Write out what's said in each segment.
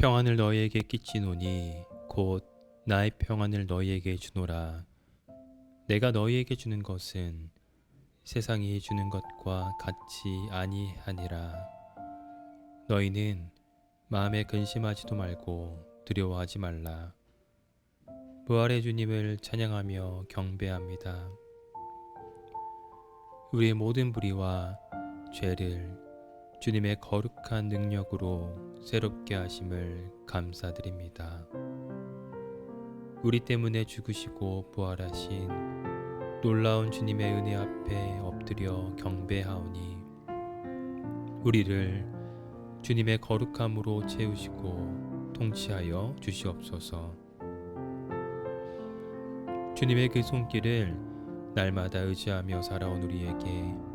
평안을 너희에게 끼치노니 곧 나의 평안을 너희에게 주노라. 내가 너희에게 주는 것은 세상이 주는 것과 같이 아니하니라. 너희는 마음에 근심하지도 말고 두려워하지 말라. 부활의 주님을 찬양하며 경배합니다. 우리의 모든 불의와 죄를 주님의 거룩한 능력으로 새롭게 하심을 감사드립니다. 우리 때문에 죽으시고 부활하신 놀라운 주님의 은혜 앞에 엎드려 경배하오니 우리를 주님의 거룩함으로 채우시고 통치하여 주시옵소서. 주님의 그 손길을 날마다 의지하며 살아온 우리에게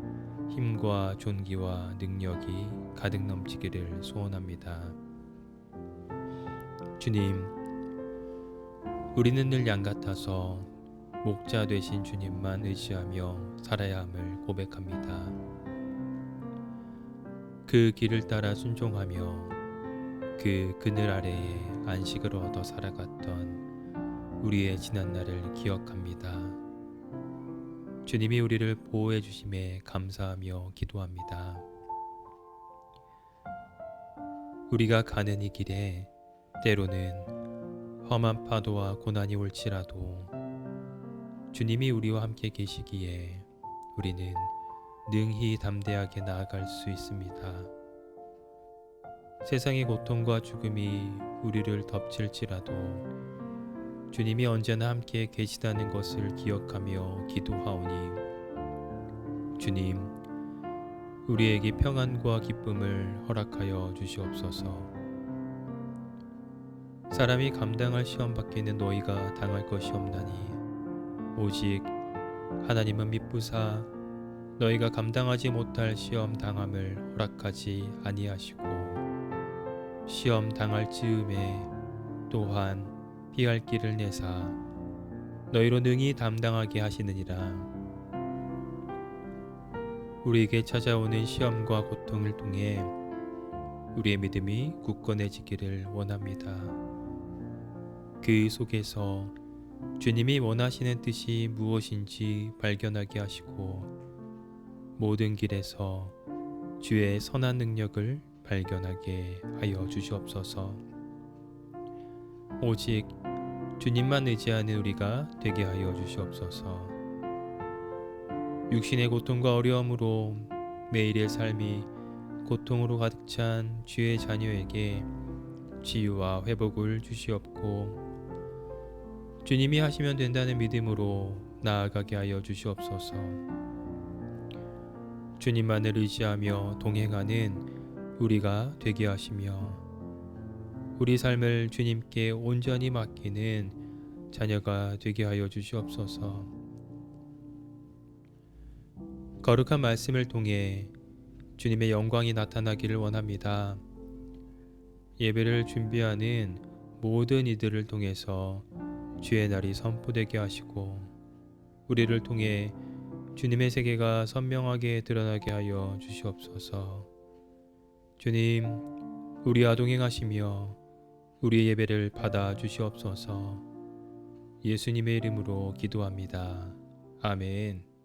힘과 존귀와 능력이 가득 넘치기를 소원합니다. 주님, 우리는 늘 양 같아서 목자 되신 주님만 의지하며 살아야 함을 고백합니다. 그 길을 따라 순종하며 그 그늘 아래에 안식을 얻어 살아갔던 우리의 지난 날을 기억합니다. 주님이 우리를 보호해 주심에 감사하며 기도합니다. 우리가 가는 이 길에 때로는 험한 파도와 고난이 올지라도 주님이 우리와 함께 계시기에 우리는 능히 담대하게 나아갈 수 있습니다. 세상의 고통과 죽음이 우리를 덮칠지라도 주님이 언제나 함께 계시다는 것을 기억하며 기도하오니 주님 우리에게 평안과 기쁨을 허락하여 주시옵소서. 사람이 감당할 시험 밖에는 너희가 당할 것이 없나니 오직 하나님은 미쁘사 너희가 감당하지 못할 시험 당함을 허락하지 아니하시고 시험 당할 즈음에 또한 피할 길을 내사 너희로 능히 담당하게 하시느니라 우리에게 찾아오는 시험과 고통을 통해 우리의 믿음이 굳건해지기를 원합니다. 그 속에서 주님이 원하시는 뜻이 무엇인지 발견하게 하시고 모든 길에서 주의 선한 능력을 발견하게 하여 주시옵소서. 오직 주님만 의지하는 우리가 되게 하여 주시옵소서. 육신의 고통과 어려움으로 매일의 삶이 고통으로 가득 찬 주의 자녀에게 치유와 회복을 주시옵고 주님이 하시면 된다는 믿음으로 나아가게 하여 주시옵소서. 주님만을 의지하며 동행하는 우리가 되게 하시며 우리 삶을 주님께 온전히 맡기는 자녀가 되게 하여 주시옵소서. 거룩한 말씀을 통해 주님의 영광이 나타나기를 원합니다. 예배를 준비하는 모든 이들을 통해서 주의 날이 선포되게 하시고 우리를 통해 주님의 세계가 선명하게 드러나게 하여 주시옵소서. 주님, 우리와 동행하시며 우리의 예배를 받아 주시옵소서. 예수님의 이름으로 기도합니다. 아멘.